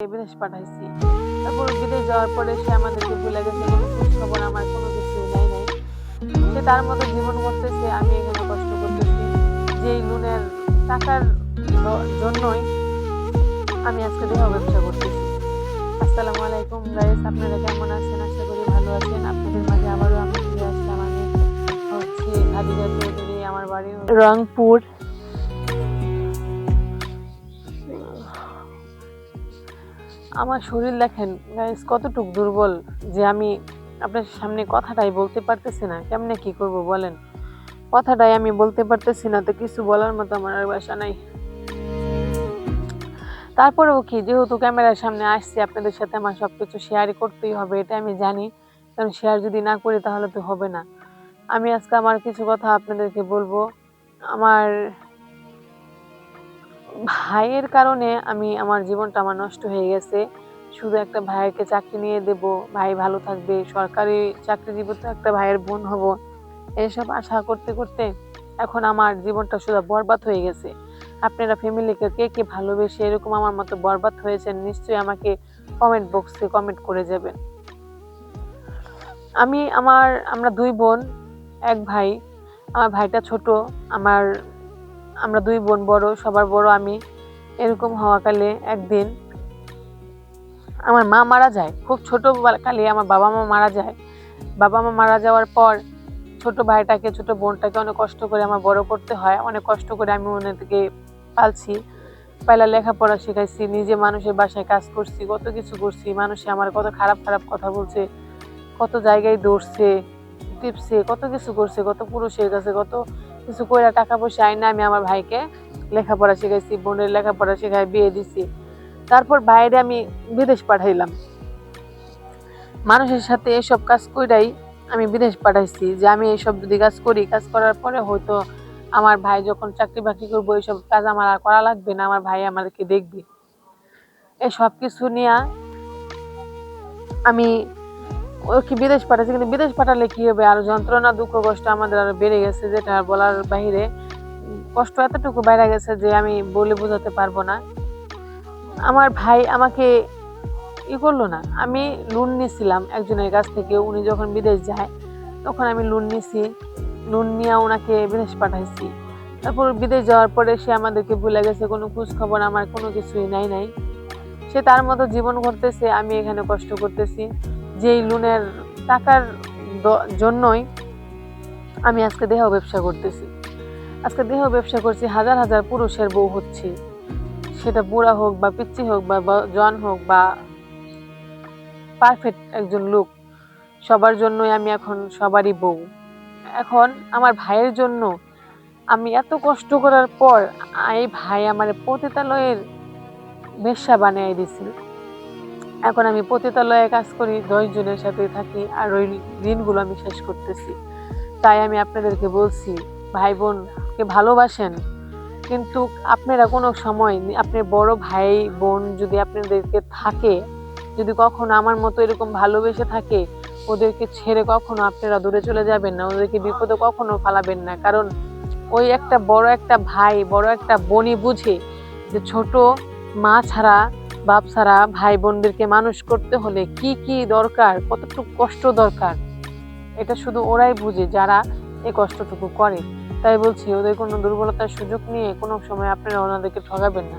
বিদেশ পাঠাইছি। তারপর বিদেশ যাওয়ার পরে সে আমাদেরকে ভুলে গেছে কোনো খোঁজ খবর আমার কোনো কিছু নেই নাই। সে তার মতো জীবন করতেছে, আমি এখানে কষ্ট করতেছি। যে লোনের টাকার জন্যই আমি আজকে দেহ ব্যবসা করতেছি। আসসালামু আলাইকুম গাইস আপনারা কেমন আছেন? আশা করি ভালো আছেন। আপনাদের মাঝে আবারও আমি ফিরে আসলাম। আমি হচ্ছে খাদিজা চৌধুরী, আমার বাড়ি রংপুর। আমার শরীর দেখেন গাইস কতটুক দুর্বল যে আমি আপনার সামনে কথাটাই বলতে পারতেছি না। কেমনে কি করব বলেন? কথাটাই আমি বলতে পারতেছি না, তো কিছু বলার মতো আমার আর বাসা নাই। তারপরেও কি, যেহেতু ক্যামেরার সামনে আসছি, আপনাদের সাথে আমার সব কিছু শেয়ারই করতেই হবে, এটা আমি জানি। কারণ শেয়ার যদি না করি, তাহলে তো হবে না। আমি আজকে আমার কিছু কথা আপনাদেরকে বলব। আমার ভাইয়ের কারণে আমি আমার জীবনটা আমার নষ্ট হয়ে গেছে। শুধু একটা ভাইয়েরকে চাকরি নিয়ে দেব, ভাই ভালো থাকবে, সরকারি চাকরিজীবী তো একটা ভাইয়ের বোন হব। এসব আশা করতে করতে এখন আমার জীবনটা শুধু বরবাদ হয়ে গেছে। আপনারা ফ্যামিলিকে কে কে ভালোবেসে এরকম আমার মতো বরবাদ হয়েছেন নিশ্চয়ই আমাকে কমেন্ট বক্সে কমেন্ট করে যাবেন। আমি আমার, আমরা দুই বোন, এক ভাই। আমার ভাইটা ছোট, আমার আমরা দুই বোন বড়, সবার বড় আমি, এরকম হওয়াকালে একদিন আমার মা মারা যায়। খুব ছোট কালে আমার বাবা মা মারা যায়। বাবা মা মারা যাওয়ার পর ছোট ভাইটাকে, ছোট বোনটাকে অনেক কষ্ট করে আমার বড় করতে হয়। অনেক কষ্ট করে আমি ওনাদেরকে পালছি পয়লা লেখাপড়া শেখাইছি, নিজে মানুষের বাসায় কাজ করছি, কত কিছু করছি। মানুষে আমার কত খারাপ খারাপ কথা বলছে, কত জায়গায় দৌড়ছে। টিপছে, কত কিছু করছে, কত পুরুষের কাছে, কত কিছু কইরা টাকা পয়সা আইনা আমি আমার ভাইকে লেখাপড়া শেখাইছি, বোনের লেখাপড়া শেখাই বিয়ে দিছি। তারপর বাইরে আমি বিদেশ পাঠাইলাম। মানুষের সাথে এসব কাজ কইরাই আমি বিদেশ পাঠাইছি, যে আমি এইসব যদি কাজ করি, কাজ করার পরে হয়তো আমার ভাই যখন চাকরি বাকরি করব এইসব কাজ আমার আর করা লাগবে না, আমার ভাই আমাদেরকে দেখবে। এই সব কিছু নিয়ে আমি ওকে বিদেশ পাঠাচ্ছে কিন্তু বিদেশ পাঠালে কি হবে? আর যন্ত্রণা দুঃখ কষ্ট আমাদের আরও বেড়ে গেছে যেটা বলার উম, কষ্ট এতটুকু বেড়ে গেছে যে আমি বলে বোঝাতে পারব না। আমার ভাই আমাকে ই করল না। আমি লোন নিয়েছিলাম একজনের কাছ থেকে উনি যখন বিদেশ যায় তখন আমি লোন নিছি। লোন নিয়ে ওনাকে বিদেশ পাঠাইছি। তারপর বিদেশ যাওয়ার পরে সে আমাদেরকে ভুলে গেছে কোনো খোঁজ খবর আমার কোনো কিছুই নাই নাই। সে তার মতো জীবন করতেছে আমি এখানে কষ্ট করতেছি। যেই লোনের টাকার জন্যই আমি আজকে দেহ ব্যবসা করতেছি। আজকে দেহ ব্যবসা করছি, হাজার হাজার পুরুষের বউ হচ্ছে। সেটা বুড়া হোক বা পিচ্ছি হোক বা জন হোক বা পারফেক্ট একজন লোক, সবার জন্যই আমি এখন সবারই বউ। এখন আমার ভাইয়ের জন্য আমি এত কষ্ট করার পর, এই ভাই আমার পতিতালয়ের বেশ্যা বানিয়ে দিছিল এখন আমি পতিতালয়ে কাজ করি দশ জনের সাথে থাকি আর ওই ঋণগুলো আমি শেষ করতেছি। তাই আমি আপনাদেরকে বলছি ভাই বোনকে ভালোবাসেন, কিন্তু আপনারা কোনো সময় আপনার বড় ভাই বোন যদি আপনাদেরকে থাকে, যদি কখনো আমার মতো এরকম ভালোবেসে থাকে, ওদেরকে ছেড়ে কখনো আপনারা দূরে চলে যাবেন না, ওদেরকে বিপদে কখনো ফালাবেন না। কারণ ওই একটা বড় একটা ভাই, বড় একটা বোনই বুঝে যে ছোট মা ছাড়া বাপ ছাড়া ভাই বোনদেরকে মানুষ করতে হলে কি কি দরকার, কতটুকু কষ্ট দরকার, এটা শুধু ওরাই বুঝে যারা এই কষ্টটুকু করে। তাই বলছি, ওদের কোনো দুর্বলতার সুযোগ নিয়ে কোনো সময় আপনারা ওনাদেরকে ঠকাবেন না।